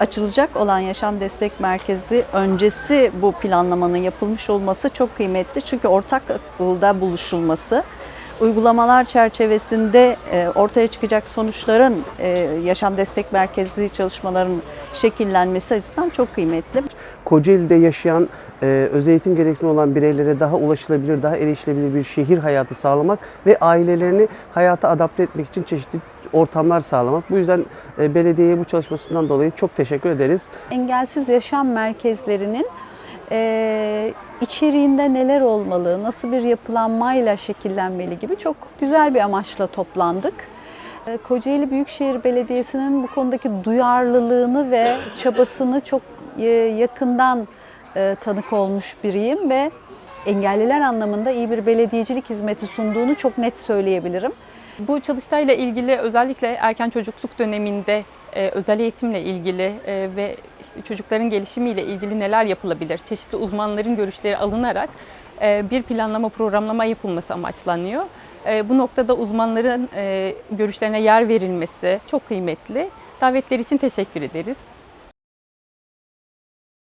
açılacak olan yaşam destek merkezi öncesi bu planlamanın yapılmış olması çok kıymetli. Çünkü ortak akılda buluşulması, uygulamalar çerçevesinde e, ortaya çıkacak sonuçların e, yaşam destek merkezi çalışmaların şekillenmesi açısından çok kıymetli. Kocaeli'de yaşayan, e, özel eğitim gereksinimi olan bireylere daha ulaşılabilir, daha erişilebilir bir şehir hayatı sağlamak ve ailelerini hayata adapte etmek için çeşitli ortamlar sağlamak. Bu yüzden e, belediyeye bu çalışmasından dolayı çok teşekkür ederiz. Engelsiz yaşam merkezlerinin e, içeriğinde neler olmalı, nasıl bir yapılanmayla şekillenmeli gibi çok güzel bir amaçla toplandık. E, Kocaeli Büyükşehir Belediyesi'nin bu konudaki duyarlılığını ve çabasını çok e, yakından tanık olmuş biriyim ve engelliler anlamında iyi bir belediyecilik hizmeti sunduğunu çok net söyleyebilirim. Bu çalıştayla ilgili özellikle erken çocukluk döneminde e, özel eğitimle ilgili e, ve işte çocukların gelişimiyle ilgili neler yapılabilir? Çeşitli uzmanların görüşleri alınarak e, bir planlama, programlama yapılması amaçlanıyor. E, bu noktada uzmanların e, görüşlerine yer verilmesi çok kıymetli. Davetleri için teşekkür ederiz.